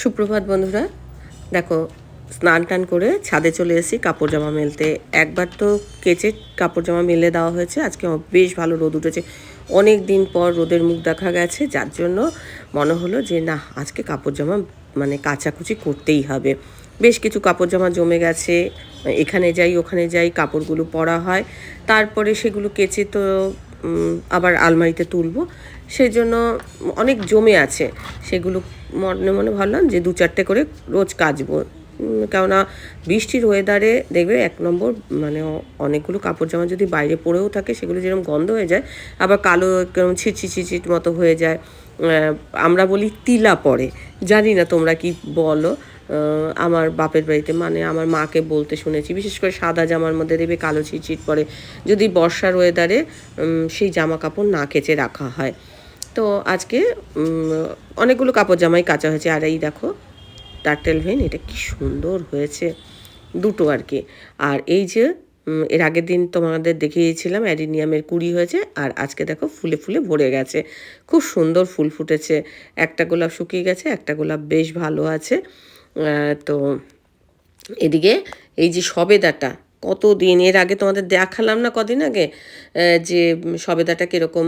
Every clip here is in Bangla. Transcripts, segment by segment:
সুপ্রভাত বন্ধুরা। দেখো, স্নান টান করে ছাদে চলে এসেছি কাপড় জামা মেলতে। একবার তো কেচে কাপড় জামা মেলে দেওয়া হয়েছে। আজকে বেশ ভালো রোদ উঠেছে। অনেক দিন পর রোদের মুখ দেখা গেছে, যার জন্য মনে হলো যে, না, আজকে কাপড় জামা মানে কাচাকুচি করতেই হবে। বেশ কিছু কাপড় জামা জমে গেছে, এখানে যাই, ওখানে যাই, কাপড়গুলো পরা হয়। তারপরে সেগুলো কেচে তো আবার আলমারিতে তুলবো। সেই জন্য অনেক জমে আছে। সেগুলো মনে মনে ভাবলাম যে দু চারটে করে রোজ কাচবো। কেননা বৃষ্টির ওয়েদারে দেখবে এক নম্বর মানে অনেকগুলো কাপড় জামা যদি বাইরে পড়েও থাকে, সেগুলো যেরকম গন্ধ হয়ে যায়, আবার কালো কেরম ছিটছি ছিটছিট মতো হয়ে যায়। আমরা বলি তিলা পড়ে জানি না তোমরা কি বলো আমার বাপের বাড়িতে মানে আমার মাকে বলতে শুনেছি, বিশেষ করে সাদা জামার মধ্যে দেবে, কালো ছিটছিট পরে। যদি বর্ষার ওয়েদারে সেই জামা কাপড় না কেচে রাখা হয়। তো আজকে অনেকগুলো কাপড় জামাই কাচা হয়েছে, আর এই দেখো টার্টেল ভেন এটা কি সুন্দর হয়েছে। দুটো আর কি। আর এই যে এর আগের দিন তোমাদের দেখিয়েছিলাম, অ্যাডিনিয়ামের কুড়ি হয়েছে, আর আজকে দেখো ফুলে ফুলে ভরে গেছে। খুব সুন্দর ফুল ফুটেছে। একটা গোলাপ শুকিয়ে গেছে, একটা গোলাপ বেশ ভালো আছে। তো এদিকে এই যে সবেদাটা কত দিন এর আগে তোমাদের দেখালাম না কদিন আগে যে সবেদাটা কীরকম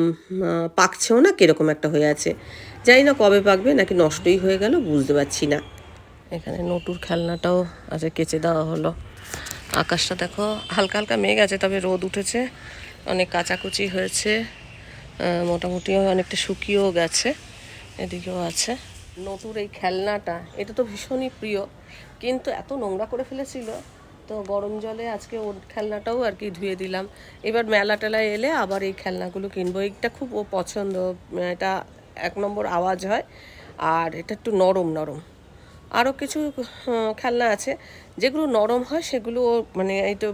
পাকছেও না, কীরকম একটা হয়ে আছে। জানি না কবে পাকবে, নাকি নষ্টই হয়ে গেল, বুঝতে পারছি না। এখানে নটুর খেলনাটাও আজকে কেচে দেওয়া হলো। আকাশটা দেখো, হালকা হালকা মেঘ আছে, তবে রোদ উঠেছে, অনেক কাচাকুচি হয়েছে মোটামুটি অনেকটা শুকিয়েও গেছে, এদিকেও আছে। নতুর এই খেলনাটা, এটা তো ভীষণই প্রিয়, কিন্তু এত নোংরা করে ফেলেছিল, তো গরম জলে আজকে ওর খেলনাটাও আর কি ধুয়ে দিলাম। এবার মেলা টেলায় এলে আবার এই খেলনাগুলো কিনবো। এইটা খুব ও পছন্দ এটা এক নম্বর আওয়াজ হয়, আর এটা একটু নরম নরম। আরও কিছু খেলনা আছে, যেগুলো নরম হয়, সেগুলো মানে এই তো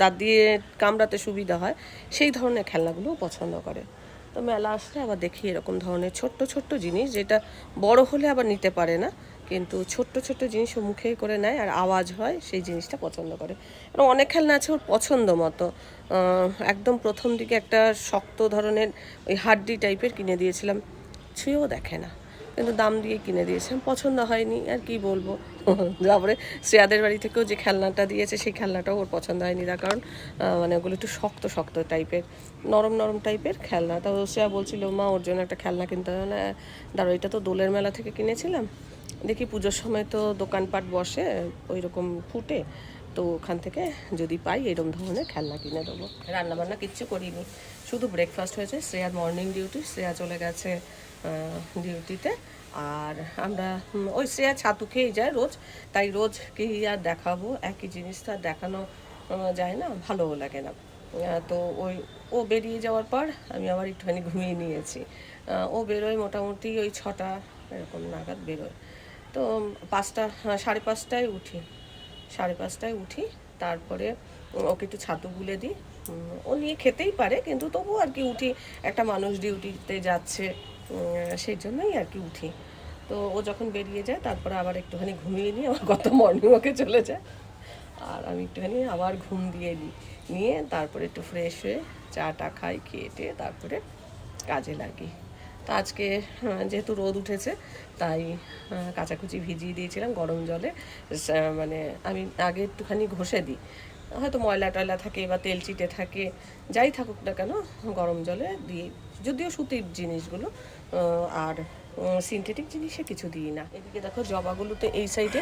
দাঁত দিয়ে কামড়াতে সুবিধা হয়, সেই ধরনের খেলনাগুলোও পছন্দ করে। তো মেলা আসলে আবার দেখি এরকম ধরনের ছোট্ট ছোট্ট জিনিস, যেটা বড় হলে আবার নিতে পারে না, কিন্তু ছোট্ট ছোট্ট জিনিস ও মুখেই করে নেয় আর আওয়াজ হয়, সেই জিনিসটা পছন্দ করে। এবং অনেক খেলনা আছে ওর পছন্দ মতো একদম প্রথম দিকে একটা শক্ত ধরনের ওই হাড্ডি টাইপের কিনে দিয়েছিলাম, ছুঁয়েও দেখে না। কিন্তু দাম দিয়ে কিনে দিয়েছে। পছন্দ হয়নি, আর কি বলব? তারপরে শ্রেয়াদের বাড়ি থেকেও যে খেলনাটা দিয়েছে, সেই খেলনাটাও ওর পছন্দ হয়নি তার কারণ মানে ওগুলো একটু শক্ত শক্ত টাইপের নরম নরম টাইপের খেলনা। তো শ্রেয়া বলছিল, মা, ওর জন্য একটা খেলনা কিনতে হবে। না দাঁড়ো এটা তো দোলের মেলা থেকে কিনেছিলাম। দেখি পুজোর সময় তো দোকানপাট বসে ওই রকম ফুটে, তো ওখান থেকে যদি পাই, এরকম ধরনের খেলনা কিনে দেবো। রান্নাবান্না কিচ্ছু করিনি, শুধু ব্রেকফাস্ট হয়েছে, শ্রেয়ার মর্নিং ডিউটি শ্রেয়া চলে গেছে ডিউটিতে। আর আমরা ওই শ্রেয়া ছাতু খেয়েই যায় রোজ। তাই রোজ কি আর দেখাবো? একই জিনিস তো আর দেখানো যায় না, ভালোও লাগে না। তো ওই, ও বেরিয়ে যাওয়ার পর আমি আবার একটুখানি ঘুমিয়ে নিয়েছি। ও বেরোয় মোটামুটি ওই ছটা, এরকম নাগাদ বেরোয়। তো পাঁচটা সাড়ে পাঁচটায় উঠি। সাড়ে পাঁচটায় উঠি, তারপরে ওকে একটু ছাতু গুলে দিই। ও নিয়ে খেতেই পারে, কিন্তু তবু আর কি উঠি। একটা মানুষ ডিউটিতে যাচ্ছে সেই জন্যই আর কি উঠি। তো ও যখন বেরিয়ে যায়, তারপরে আবার একটুখানি ঘুমিয়ে নিয়ে আমার গত মর্নিং ওকে চলে যায়। আর আমি একটুখানি আবার ঘুম দিয়ে দিই নিয়ে তারপরে একটু ফ্রেশ হয়ে চাটা খাই, খেয়ে তারপরে কাজে লাগি। তো আজকে যেহেতু রোদ উঠেছে, তাই কাচাকুচি ভিজিয়ে দিয়েছিলাম গরম জলে। মানে আমি আগে একটুখানি ঘষে দিই। হয়তো ময়লা টয়লা থাকে বা তেল চিটে থাকে, যাই থাকুক না কেন, গরম জলে দিয়ে যদিও সুতির জিনিসগুলো আর সিনথেটিক জিনিসে কিছু দিই না। এদিকে দেখো জবাগুলোতে এই সাইডে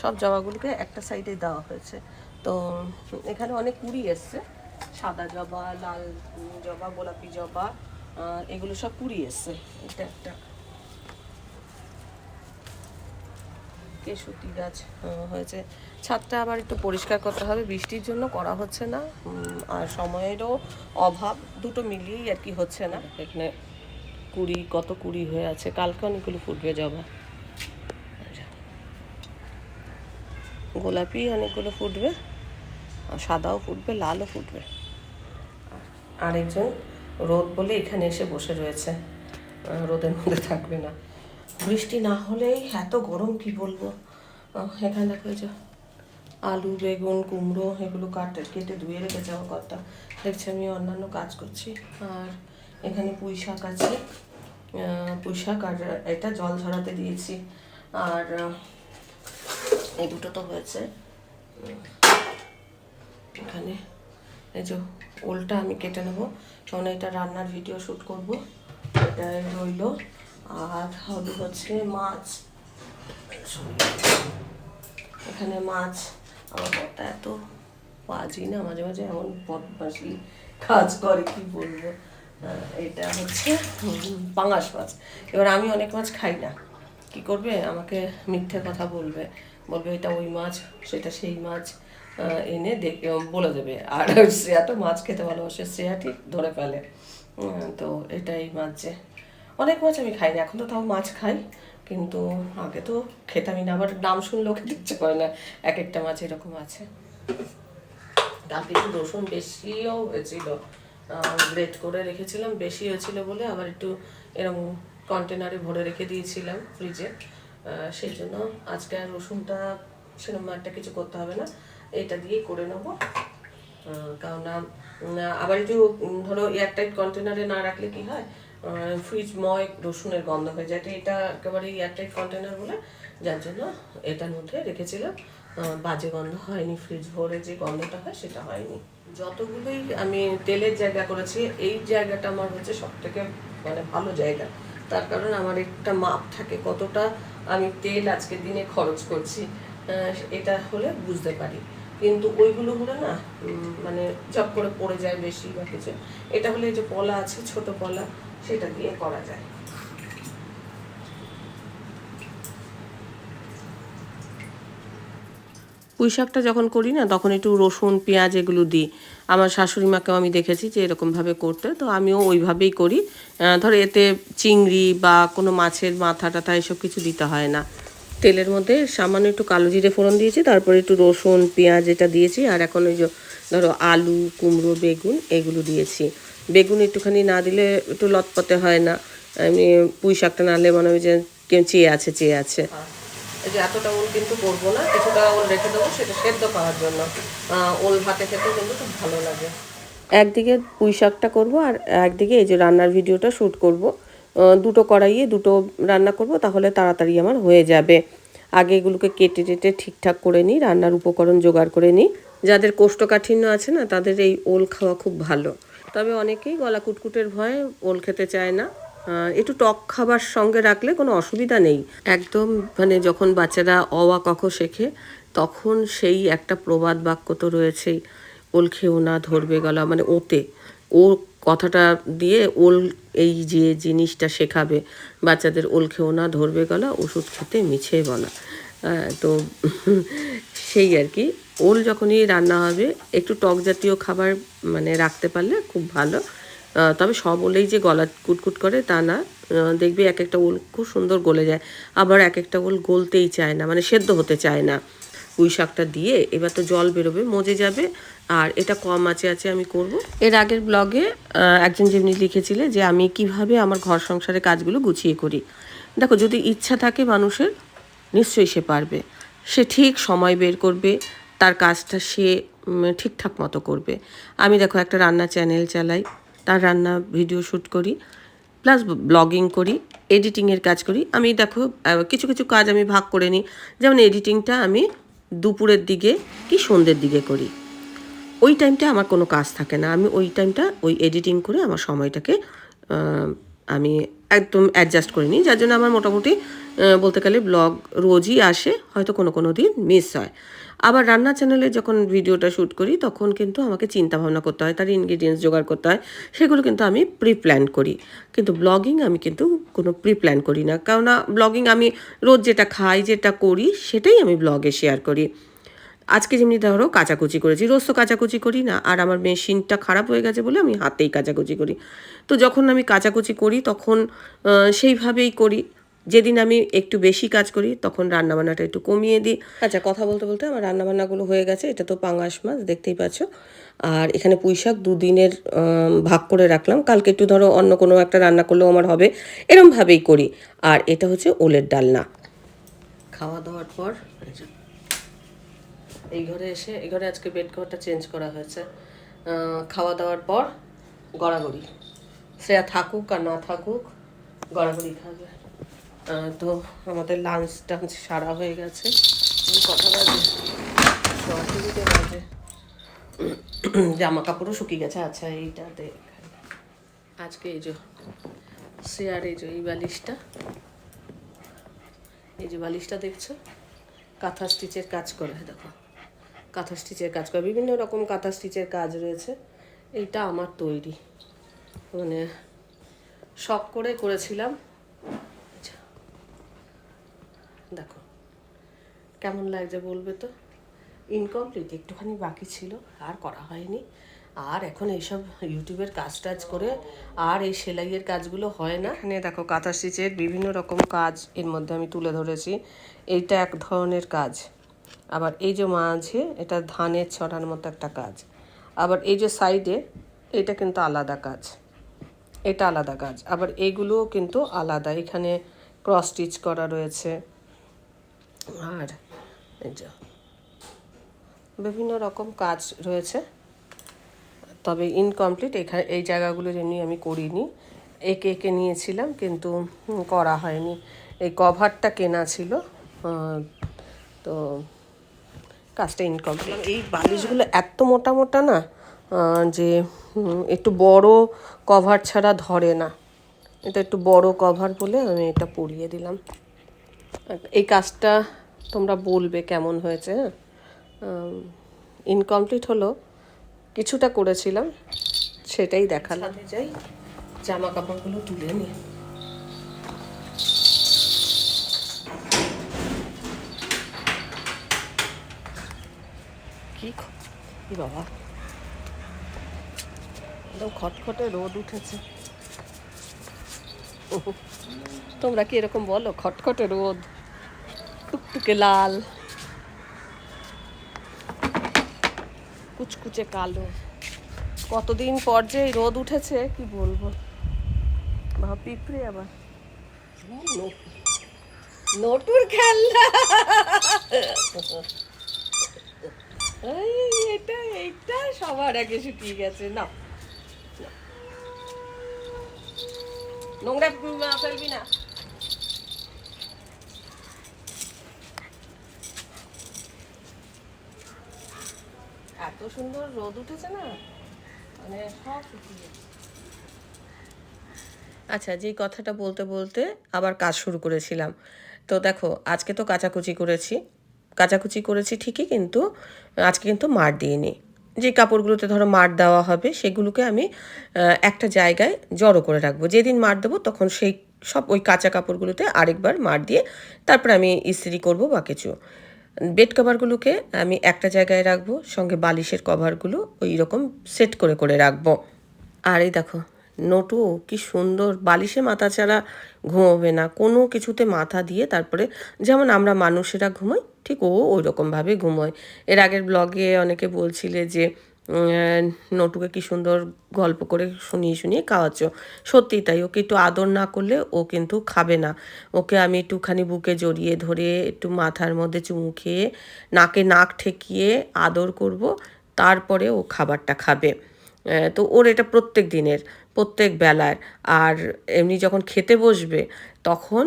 সব জবাগুলোকে একটা সাইডে দেওয়া হয়েছে। তো, এখানে অনেক কুড়ি এসছে। সাদা জবা, লাল জবা, গোলাপি জবা এগুলো সব কুড়ি এসছে। এটা একটা। কেশুতি গাছ হয়েছে। ছাদটা আবার একটু পরিষ্কার করতে হবে, বৃষ্টির জন্য করা হচ্ছে না। আর সময়েরও অভাব, দুটো মিলিয়েই আর কি হচ্ছে না। এখানে কুড়ি, কত কুড়ি হয়ে আছে? কালকে অনেকগুলো ফুটবে জবা। গোলাপি অনেকগুলো ফুটবে, আর সাদাও ফুটবে, লালও ফুটবে। আরেকজন রোদ বলে এখানে এসে বসে রয়েছে। রোদের মধ্যে থাকবে না। বৃষ্টি না হলেই এত গরম কি বলব? এখানে দেখো যে আলু, বেগুন, কুমড়ো এগুলো কাটে, কেটে ধুয়ে রেখেছে আমার কর্তা। দেখছি আমি অন্যান্য কাজ করছি। আর এখানে পুঁই শাক আছে। পুঁই শাক আর এটা জল ঝরাতে দিয়েছি। আর এই দুটো তো হয়েছে। এখানে এই যে ওলটা আমি কেটে নেব। কারণ এটা রান্নার ভিডিও শ্যুট করব। এটা রইল। আর হবে হচ্ছে মাছ। এখানে মাছ, আমার বরটা এত বাজি না, মাঝে মাঝে এমন বদমাসি কাজ করে, কি বলব? এটা হচ্ছে পাঙাশ মাছ। এবার আমি অনেক মাছ খাই না। কি করবে? আমাকে মিথ্যে কথা বলবে। বলবে, এটা ওই মাছ, সেটা সেই মাছ। এনে দেখে বলে দেবে। আর শ্রেয়া তো মাছ খেতে ভালোবাসে, শ্রেয়া ঠিক ধরে ফেলে। তো এটাই মাছ যে অনেক মাছ আমি খাই না এখন তো তাও মাছ খাই, কিন্তু আগে তো খেতামই না, আবার নাম শুনলেও খেতে ইচ্ছে করে না, এক একটা মাছ এরকম আছে। কালকে একটু রসুন বেশিও হয়েছিল গ্রেট করে রেখেছিলাম, বেশি হয়েছিল বলে আবার একটু এরকম কন্টেনারে ভরে রেখে দিয়েছিলাম ফ্রিজে সেই জন্য আজকে আর রসুনটা সেরকম একটা কিছু করতে হবে না, এটা দিয়েই করে নেব। কারণ আবার একটু ধরো এয়ারটাইট কন্টেনারে না রাখলে কি হয় ফ্রিজ ময় রসুনের গন্ধ হয়ে যায়। এটা একেবারে এয়ারটাইট কন্টেনার বলে, যার জন্য এটার মধ্যে রেখেছিলাম। বাজে গন্ধ হয়নি ফ্রিজ ভরে যে গন্ধটা হয় সেটা হয়নি। যতগুলোই আমি তেলের জায়গা করেছি, এই জায়গাটা আমার হচ্ছে সব থেকে মানে ভালো জায়গা। তার কারণ আমার একটা মাপ থাকে কতটা আমি তেল আজকের দিনে খরচ করছি এটা হলে বুঝতে পারি। কিন্তু ওইগুলো হলে না মানে জব করে পড়ে যায় বেশি বা কিছু। এটা হলে যে পলা আছে, ছোট পলা সেটা দিয়ে করা যায়। পুঁই শাকটা যখন করি না, তখন একটু রসুন, পেঁয়াজ এগুলো দিই। আমার শাশুড়ি মাকেও আমি দেখেছি যে এরকমভাবে করতে, তো আমিও ওইভাবেই করি। ধরো এতে চিংড়ি বা কোনো মাছের মাথা টাথা এসব কিছু দিতে হয় না। তেলের মধ্যে সামান্য একটু কালো জিরে ফোড়ন দিয়েছি, তারপরে একটু রসুন, পেঁয়াজ এটা দিয়েছি, আর এখন ওই যে ধরো আলু, কুমড়ো, বেগুন এগুলো দিয়েছি। বেগুন একটুখানি না দিলে একটু লতপতে হয় না। আমি পুঁই শাকটা না হলে মনে হয় যে কেউ চেয়ে আছে চেয়ে আছে। এই যে এতটা ওল কিন্তু করব না কিছুটা ওল রেখে দেবো সেটা সেদ্ধ করার জন্য। ওল ভাতে খেতে কিন্তু খুব ভালো লাগে। একদিকে পুঁই শাকটা করব আর একদিকে এই যে রান্নার ভিডিওটা শ্যুট করব। দুটো কড়াইয়ে দুটো রান্না করব তাহলে তাড়াতাড়ি আমার হয়ে যাবে। আগে এগুলোকে কেটে টেটে ঠিকঠাক করে নিই রান্নার উপকরণ জোগাড় করে নিই। যাদের কোষ্ঠকাঠিন্য আছে না তাদের এই ওল খাওয়া খুব ভালো। তবে অনেকেই গলা কুটকুটের ভয়ে ওল খেতে চায় না। একটু টক খাবার সঙ্গে রাখলে কোনো অসুবিধা নেই। একদম মানে যখন বাচ্চারা অওয়া কখ শেখে, তখন সেই একটা প্রবাদ বাক্য তো রয়েছেই, ওল খেও না, ধরবে গলা। মানে ওতে। ও কথাটা দিয়ে ওল এই যে জিনিসটা শেখাবে, বাচ্চাদের ওল খেও না, ধরবে গলা, ওষুধ খেতে মিছে বলা তো সেই আর কি। ওল যখনই রান্না হবে, একটু টক জাতীয় খাবার মানে রাখতে পারলে খুব ভালো। তবে সব ওলেই যে গলা কুটকুট করে তা না। দেখবি এক একটা ওল খুব সুন্দর গলে যায়। আবার এক একটা ওল গলতেই চায় না মানে সেদ্ধ হতে চায় না। পুঁই শাকটা দিয়ে এবার তো জল বেরোবে, মজে যাবে। আর এটা কম আছে আছে আমি করব। এর আগের ব্লগে একজন যেমনি লিখেছিলে যে আমি কীভাবে আমার ঘর সংসারের কাজগুলো গুছিয়ে করি। দেখো, যদি ইচ্ছা থাকে মানুষের নিশ্চয়ই সে পারবে। সে ঠিক সময় বের করবে, তার কাজটা সে ঠিকঠাক মতো করবে। আমি দেখো একটা রান্না চ্যানেল চালাই, তার রান্না ভিডিও শ্যুট করি প্লাস ব্লগিং করি এডিটিংয়ের কাজ করি। আমি দেখো কিছু কিছু কাজ আমি ভাগ করে নিই। যেমন এডিটিংটা আমি দুপুরের দিকে কি সন্ধ্যের দিকে করি। ওই টাইমটা আমার কোনো কাজ থাকে না। আমি ওই টাইমটা ওই এডিটিং করে আমার সময়টাকে আমি একদম অ্যাডজাস্ট করে নিই। যার জন্য আমার মোটামুটি বলতে গেলে ব্লগ রোজই আসে, হয়তো কোনো কোনো দিন মিস হয়। আবার রান্না চ্যানেলে যখন ভিডিওটা শ্যুট করি, তখন কিন্তু আমাকে চিন্তা ভাবনা করতে হয়, তার ইনগ্রিডিয়েন্টস জোগাড় করতে হয়, সেগুলো কিন্তু আমি প্রি প্ল্যান করি। কিন্তু ব্লগিং আমি কিন্তু কোনো প্রি প্ল্যান করি না। কেননা ব্লগিং আমি রোজ যেটা খাই, যেটা করি, সেটাই আমি ব্লগে শেয়ার করি। আজকে যেমনি ধরো কাচাকুচি করেছি, রোজ তো কাচাকুচি করি না, আর আমার মেশিনটা খারাপ হয়ে গেছে বলে আমি হাতেই কাচাকুচি করি। তো যখন আমি কাচাকুচি করি, তখন সেইভাবেই করি। যেদিন আমি একটু বেশি কাজ করি তখন রান্নাবান্নাটা একটু কমিয়ে দিই। আচ্ছা কথা বলতে বলতে আমার রান্নাবান্নাগুলো হয়ে গেছে। এটা তো পাঙাশ মাছ দেখতেই পাচ্ছ। আর এখানে পুঁই শাক দুদিনের ভাগ করে রাখলাম। কালকে একটু ধরো অন্য কোনো একটা রান্না করলেও আমার হবে। এরমভাবেই করি। আর এটা হচ্ছে ওলের ডালনা। খাওয়া দাওয়ার পর এই ঘরে এসে এই ঘরে আজকে বেড কভারটা চেঞ্জ করা হয়েছে। খাওয়া দাওয়ার পর গড়াগড়ি। শ্রেয়া থাকুক আর না থাকুক গড়াগড়ি খাবে। তো আমাদের লাঞ্চ টাঞ্চ সারা হয়ে গেছে। কথা বাজে। দিকে বাজে। জামা কাপড়ও শুকিয়ে গেছে। আচ্ছা এইটাতে আজকে এই যে শ্রেয়ার এই যে এই বালিশটা। এই যে বালিশটা দেখছ? কাঁথা স্টিচের কাজ করে দেখো। কাঁথা স্টিচের কাজ করে। বিভিন্ন রকম কাঁথা স্টিচের কাজ রয়েছে। এইটা আমার তৈরি। মানে শখ করে করেছিলাম আচ্ছা। দেখো কেমন লাগছে বলবে তো? ইনকমপ্লিট একটুখানি বাকি ছিল, আর করা হয়নি। আর এখন এইসব ইউটিউবের কাজ টাজ করে আর এই সেলাইয়ের কাজগুলো হয় না। এখানে দেখো, কাঁথা স্টিচের বিভিন্ন রকম কাজ এর মধ্যে আমি তুলে ধরেছি। এইটা এক ধরনের কাজ। আবার এই যে মাঝে, এটা ধানের ছড়ার মতো একটা কাজ। আবার এই যে সাইডে, এটা কিন্তু আলাদা কাজ। এটা আলাদা কাজ। আবার এইগুলোও কিন্তু আলাদা। এখানে ক্রস স্টিচ করা রয়েছে। আর বিভিন্ন রকম কাজ রয়েছে। তবে ইনকমপ্লিট এখানে, এই জায়গাগুলো যেমনি আমি করিনি, একে একে নিয়েছিলাম, কিন্তু করা হয়নি। এই কভারটা কেনা ছিল তো কাজটা ইনকমপ্লিট এই বালিশগুলো এত মোটা মোটা না যে একটু বড় কভার ছাড়া ধরে না। এটা একটু বড় কভার বলে আমি এটা পরিয়ে দিলাম। এই কাজটা তোমরা বলবে কেমন হয়েছে হ্যাঁ? ইনকমপ্লিট হলো, কিছুটা করেছিলাম, সেটাই দেখালাম। যাই জামা কাপড়গুলো তুলে নিই। কি বাবা? একদম খটখটে রোদ উঠেছে। তোমরা কি এরকম বলো, খটখটে রোদ? টুকটুকে লাল। কুচকুচে কালো। কতদিন পর যে রোদ উঠেছে, কি বলব? বাবা পিঁপড়ে আবার। নটুর খেলনা। এটা, এইটা সবার আগে শুকিয়ে গেছে। না। নোংরা ফেলবি না। এত সুন্দর রোদ উঠেছে না? মানে সব শুকিয়ে আচ্ছা যেই কথাটা বলতে বলতে আবার কাজ শুরু করেছিলাম। তো দেখো, আজকে তো কাচাকুচি করেছি। কাচাকুচি করেছি ঠিকই কিন্তু আজকে কিন্তু মার দিইনি। যে কাপড়গুলোতে ধরো মার দেওয়া হবে, সেগুলোকে আমি একটা জায়গায় জড়ো করে রাখব। যেদিন মার দেবো তখন সেই সব ওই কাঁচা কাপড়গুলোতে আরেকবার মার দিয়ে তারপর আমি ইস্ত্রি করব বা কিছু। বেড কভারগুলোকে আমি একটা জায়গায় রাখব, সঙ্গে বালিশের কভারগুলো ওই রকম সেট করে করে রাখব। আর এই দেখো, নটু কি সুন্দর বালিশে মাথা ছাড়া ঘুমোবে না, কোনো কিছুতে মাথা দিয়ে তারপরে যেমন আমরা মানুষেরা ঘুমোই, ঠিক ও ওই রকমভাবে ঘুমোয়। এর আগের ব্লগে অনেকে বলছিলে যে নটুকে কি সুন্দর গল্প করে শুনিয়ে শুনিয়ে খাওয়াচ্ছ। সত্যি তাই, ওকে একটু আদর না করলে ও কিন্তু খাবে না। ওকে আমি একটুখানি বুকে জড়িয়ে ধরে একটু মাথার মধ্যে চুমু খেয়ে, নাকে নাক ঠেকিয়ে আদর করব, তারপরে ও খাবারটা খাবে। তো ওর এটা প্রত্যেক দিনের, প্রত্যেক বেলার। আর এমনি যখন খেতে বসবে, তখন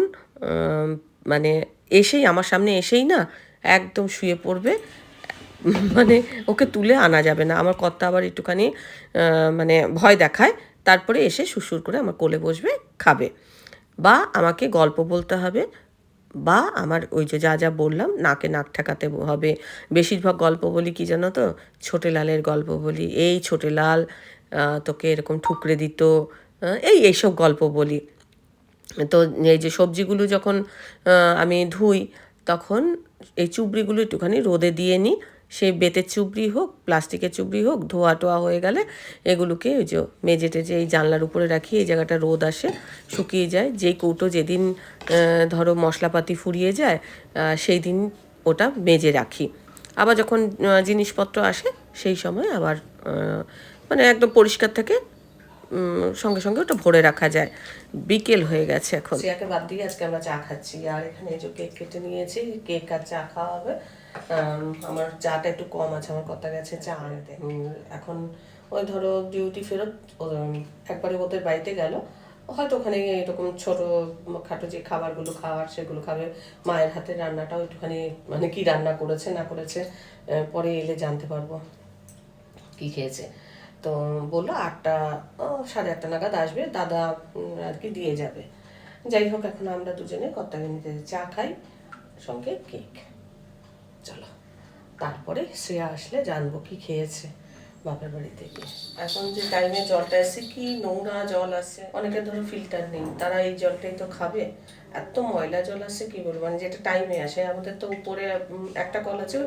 মানে এসেই, আমার সামনে এসেই না, একদম শুয়ে পড়বে। মানে ওকে তুলে আনা যাবে না। আমার কর্তা আবার একটুখানি মানে ভয় দেখায়। তারপরে এসে সুসুর করে আমার কোলে বসবে, খাবে। বা আমাকে গল্প বলতে হবে, বা আমার ওই যে যা যা বললাম, নাকে নাক ঠেকাতে হবে। বেশিরভাগ গল্প বলি কি জানো তো? ছোটে লালের গল্প বলি, এই ছোটে লাল তোকে এরকম ঠুকরে দিত এই এইসব গল্প বলি। তো এই যে সবজিগুলো যখন আমি ধুই, তখন এই চুবড়িগুলো একটুখানি রোদে দিয়ে নিই সে বেতের চুবড়ি হোক, প্লাস্টিকের চুবড়ি হোক, ধোয়া টোয়া হয়ে গেলে এগুলোকে ওই যে মেজে টেজে এই জানলার উপরে রাখি, এই জায়গাটা রোদ আসে, শুকিয়ে যায়। যেই কৌটো যেদিন ধরো মশলাপাতি ফুরিয়ে যায় সেই দিন ওটা মেজে রাখি। আবার যখন জিনিসপত্র আসে, সেই সময় আবার মানে একদম পরিষ্কার থাকে সঙ্গে সঙ্গে ওটা ভরে রাখা যায়। বিকেল হয়ে গেছে এখন। বাদ দিয়ে আজকে আমরা চা খাচ্ছি। আর এখানে যে কেক কেটে নিয়েছি, কেক আর চা খাওয়া হবে। আমার চাটা একটু কম আছে আমার কথা গেছে চা আনতে। এখন ওই ধরো ডিউটি ফেরত একবারে ওদের বাড়িতে গেল। হয়তো ওখানে এরকম ছোট খাটো যে খাবারগুলো খাওয়ার সেগুলো খাবে। মায়ের হাতের রান্নাটাও একটুখানি মানে কি রান্না করেছে না করেছে পরে এলে জানতে পারব কি খেয়েছে। তো বলল আটটা সাড়ে আটটা নাগাদ আসবে দাদা আর কি দিয়ে যাবে। যাই হোক এখন আমরা দুজনে কত্তাগিনীতে চা খাই সঙ্গে কেক। তারপরে শ্রেয়া আসলে জানব কি খেয়েছে বাপের বাড়ি থেকে। এখন যে টাইমে জলটা এসে কি নোংরা জল আসে, অনেকের ধরো ফিল্টার নেই, তারা এই জলটাই তো খাবে। এত ময়লা জল আসে, কি বলব? মানে যেটা টাইমে আসে, আমাদের তো উপরে একটা কল আছে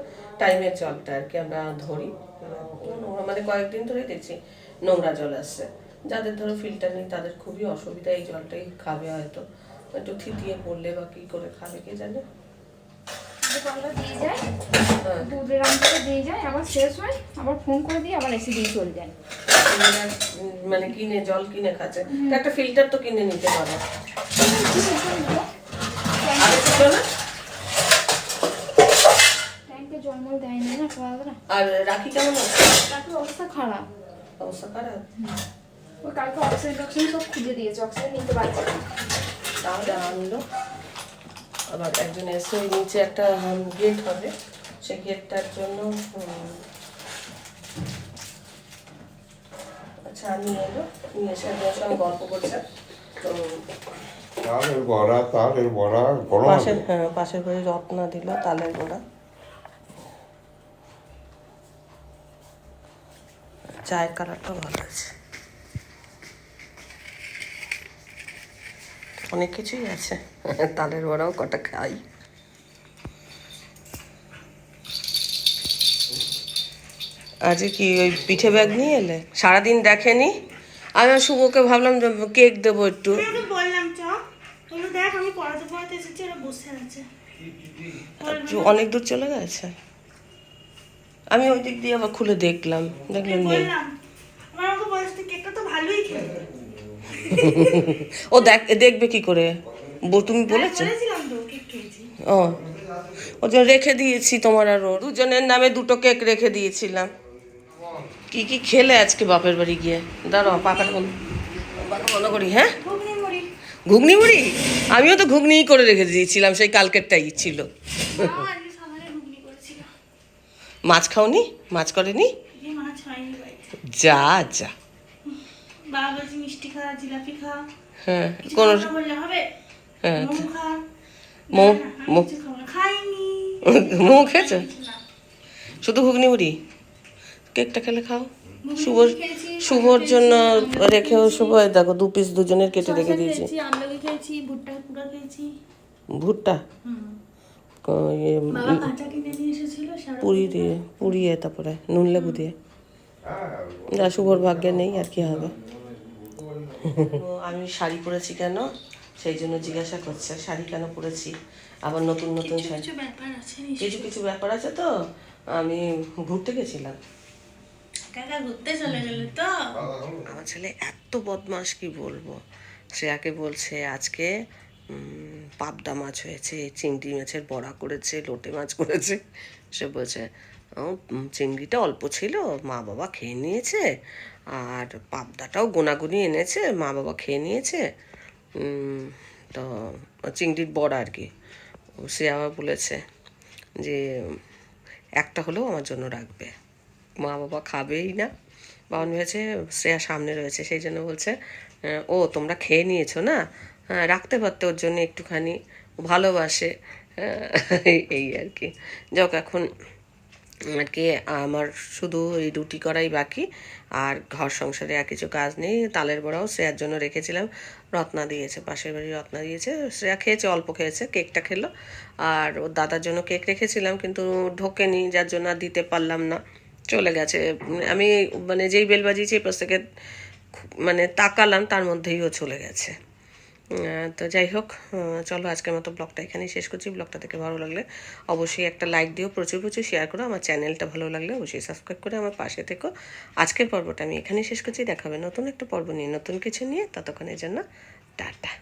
টাইমের জলটা আর কি আমরা ধরি। মানে কয়েকদিন ধরেই দেখছি নোংরা জল আসছে। যাদের ধরো ফিল্টার নেই, তাদের খুবই অসুবিধা এই জলটাই খাবে হয়তো। একটু থিতিয়ে পড়লে বা কি করে খাবে, কে জানে? দিয়ে যায় হ্যাঁ দুধের আমটা দিয়ে যায় আবার শেষ হয় আবার ফোন করে দিয়ে আবার এসে দিয়ে চলে যায়। মানে কিনে জল কিনে খাচ্ছে। একটা ফিল্টার তো কিনে নিতে পারো আরে রাখি কেমন আছে? তারপর অবস্থা খারাপ। অবস্থা খারাপ? ওই কালকে অক্সিজেন টক্সিজেন সব খুঁজে দিয়েছে অক্সিজেন নিতে পারছে না। তাহলে আনলো। আবার একজন এসে ওই নিচে একটা গেট হবে। সেই গেটটার জন্য আচ্ছা নিয়ে এলো নিয়ে এসে একজনের সঙ্গে গল্প করছে। তো তালের বড়া তালের বড়া গরম পাশের হ্যাঁ পাশের বাড়ি রত্না দিল তালের গোড়া চায়ের কালারটা ভালো আছে। অনেক কিছুই আছে। তালের বড়াও কটা খাই। আজকে কি ওই পিঠে ব্যাগ নিয়ে এলে? সারাদিন দেখেনি? আমি আর শুভকে ভাবলাম যে কেক দেবো একটু। বললাম চ। দেখ আমি পড়াতে পড়াতে এসেছি ওরা বসে আছে। অনেক দূর চলে গেছে। আমি ওই দিক দিয়ে আবার খুলে দেখলাম। দেখলাম নেই বললাম আমার ওকে বলছে তুই কেকটা তো ভালোই খেয়ে ও দেখ দেখবে কি করে? ব- তুমি বলেছ? কেক খেয়েছি। ও ওর জন্য রেখে দিয়েছি তোমার আর ওর। দুজনের নামে দুটো কেক রেখে দিয়েছিলাম। কি কি খেলে আজকে বাপের বাড়ি গিয়ে? দাঁড়াও পাখাটা বন্ধ। বন্ধ করি হ্যাঁ? ঘুগনি মুড়ি আমিও তো ঘুগনিই করে রেখে দিয়েছিলাম সেই কালকেরটাই ছিল। ঘুগনি মাছ খাওনি? মাছ করেনি? যা যা। বাবা বলছে মিষ্টি খা জিলাপি খা। হ্যাঁ কিছু কোনো বললে হবে? হ্যাঁ মোমো খা। খাইনি। মোমো খেয়েছো? শুধু ঘুগনি মুড়ি কেকটা খেলে খাও। শুভ শুভর জন্য রেখেও শুভ দেখো দু পিস দুজনের কেটে রেখে দিয়েছি। খেয়েছি ভুট্টা পুরা খেয়েছি। ভুট্টা? ইয়ে, পুরি দিয়ে পুড়িয়ে তারপরে নুন লেবু দিয়ে। যা শুভর ভাগ্যে নেই আর কি হবে? আমি শাড়ি পরেছি কেন? সেই জন্য জিজ্ঞাসা করছে শাড়ি কেন পরেছি? আবার নতুন নতুন কিছু শাড়ি। কিছু ব্যাপার আছে কিছু কিছু ব্যাপার আছে তো আমি ঘুরতে গেছিলাম। কাকা ঘুরতে চলে গেলে তো? আমার ছেলে এত বদমাস কি বলব? শ্রেয়াকে বলছে আজকে পাবদা মাছ হয়েছে চিংড়ি মাছের বড়া করেছে লোটে মাছ করেছে। সে বলছে "ও, চিংড়িটা অল্প ছিল মা বাবা খেয়ে নিয়েছে আর পাবদাটাও গোনাগুনি এনেছে মা বাবা খেয়ে নিয়েছে। তো চিংড়ির বড়া আর কি। সে আবার বলেছে যে একটা হলেও আমার জন্য রাখবে। মা বাবা খাবেই না। বাবা ভেবেছে শ্রেয়া সামনে রয়েছে। সেই জন্য বলছে ও তোমরা খেয়ে নিয়েছো না? হ্যাঁ রাখতে পারতে ওর জন্য একটুখানি ভালোবাসে। হ্যাঁ, এই আর কি। যাক এখন আর কি আমার শুধু এই রুটি করাই বাকি? আর ঘর সংসারে আর কিছু কাজ নেই, তালের বড়াও শ্রেয়ার জন্য রেখেছিলাম। রত্না দিয়েছে, পাশের বাড়ি রত্না দিয়েছে। শ্রেয়া খেয়েছে, অল্প খেয়েছে, কেকটা খেলো। আর ওর দাদার জন্য কেক রেখেছিলাম, কিন্তু ঢোকেনি, যার জন্য আর দিতে পারলাম না। চলে গেছে। আমি মানে যেই বেল বাজিয়েছি পাশ থেকে মানে তাকালাম, তার মধ্যেই ও চলে গেছে। তো যাই হোক চলো আজকের মতো ব্লগটা এখানেই শেষ করছি। ব্লগটা থেকে ভালো লাগলে অবশ্যই একটা লাইক দিও, প্রচুর প্রচুর শেয়ার করো, আমার চ্যানেলটা ভালো লাগলে অবশ্যই সাবস্ক্রাইব করে আমার পাশে থেকো। আজকের পর্বটা আমি এখানেই শেষ করছি দেখাবে নতুন একটা পর্ব নিয়ে, নতুন কিছু নিয়ে, ততক্ষণের জন্য টাটা।